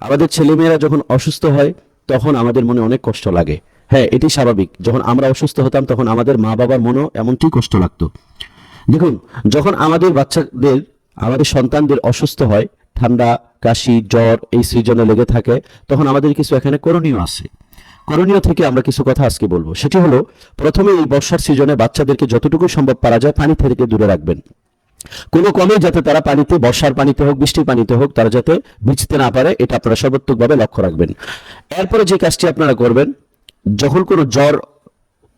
আমাদের ছেলেমেয়েরা যখন অসুস্থ হয়, তখন আমাদের মনে অনেক কষ্ট লাগে। হ্যাঁ এটি স্বাভাবিক। যখন আমরা অসুস্থ হতাম, তখন আমাদের মা বাবার মনেও এমনটি কষ্ট লাগতো। দেখুন, যখন আমাদের বাচ্চাদের, আমাদের সন্তানদের অসুস্থ হয়, ঠান্ডা, কাশি, জ্বর এই সৃজনে লেগে থাকে, তখন আমাদের কিছু এখানে করণীয় আছে। করণীয় থেকে আমরা কিছু কথা আজকে বলব। সেটি হলো, প্রথমে এই বর্ষার সিজনে বাচ্চাদেরকে যতটুকু সম্ভব পারা যায়, পানি থেকে দূরে রাখবেন। কোনো কমে যাতে তারা পানিতে, বর্ষার পানিতে হোক, বৃষ্টির পানিতে হোক, তারা যাতে ভিজতে না পারে, এটা আপনারা সর্বাত্মকভাবে লক্ষ্য রাখবেন। এরপরে যে কাজটি আপনারা করবেন, যখন কোনো জ্বর,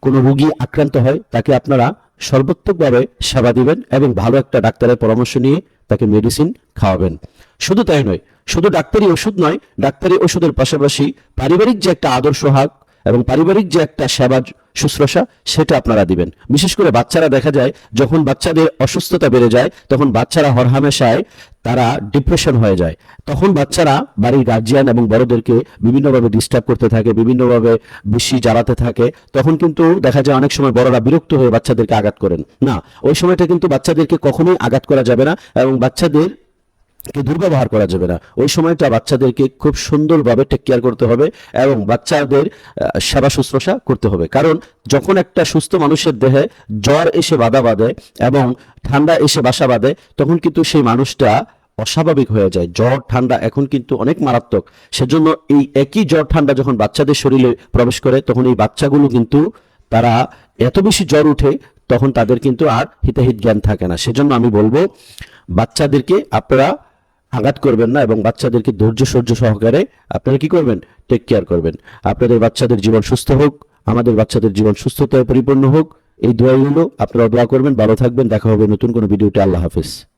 কোনো রোগী আক্রান্ত হয়, তাকে আপনারা সর্বাত্মকভাবে সেবা দিবেন এবং ভালো একটা ডাক্তারের পরামর্শ নিয়ে তাকে মেডিসিন খাওয়াবেন। শুধু তাই নয়, শুধু ডাক্তারি ওষুধ নয়, ডাক্তারি ওষুধের পাশাপাশি পারিবারিক যে একটা আদর্শ হাক এবং পারিবারিক যে একটা সেবা শুশ্রূষা, সেটা আপনারা দিবেন। বিশেষ করে বাচ্চারা দেখা যায়, যখন বাচ্চাদের অসুস্থতা বেড়ে যায়, তখন বাচ্চারা হরহামেশায় তারা ডিপ্রেশন হয়ে যায়। তখন বাচ্চারা বাড়ির গার্জিয়ান এবং বড়দেরকে বিভিন্নভাবে ডিস্টার্ব করতে থাকে, বিভিন্নভাবে বেশি জ্বালাতে থাকে। তখন কিন্তু দেখা যায় অনেক সময় বড়রা বিরক্ত হয়ে বাচ্চাদেরকে আঘাত করেন। না, ওই সময়টা কিন্তু বাচ্চাদেরকে কখনোই আঘাত করা যাবে না এবং বাচ্চাদের দুর্ব্যবহার করা যাবে না। ওই সময়টা বাচ্চাদেরকে খুব সুন্দরভাবে টেক কেয়ার করতে হবে এবং বাচ্চাদের সেবা শুশ্রূষা করতে হবে। কারণ যখন একটা সুস্থ মানুষের দেহে জ্বর এসে বাধা বাঁধে এবং ঠান্ডা এসে বাসা বাঁধে, তখন কিন্তু সেই মানুষটা অস্বাভাবিক হয়ে যায়। জ্বর, ঠান্ডা এখন কিন্তু অনেক মারাত্মক। সেজন্য এই একই জ্বর, ঠান্ডা যখন বাচ্চাদের শরীরে প্রবেশ করে, তখন এই বাচ্চাগুলো কিন্তু তারা এত বেশি জ্বর উঠে তখন তাদের কিন্তু আর হিতাহিত জ্ঞান থাকে না। সেজন্য আমি বলব, বাচ্চাদেরকে আপনারা আঘাত করবেন না এবং বাচ্চাদেরকে ধৈর্য, সহ্য সহকারে আপনারা কি করবেন? টেক কেয়ার করবেন। আপনাদের বাচ্চাদের জীবন সুস্থ হোক, আমাদের বাচ্চাদের জীবন সুস্থতায় পরিপূর্ণ হোক। এই দোয়াগুলো আপনারা দোয়া করবেন। ভালো থাকবেন। দেখা হবে নতুন কোনো ভিডিওতে। আল্লাহ হাফিজ।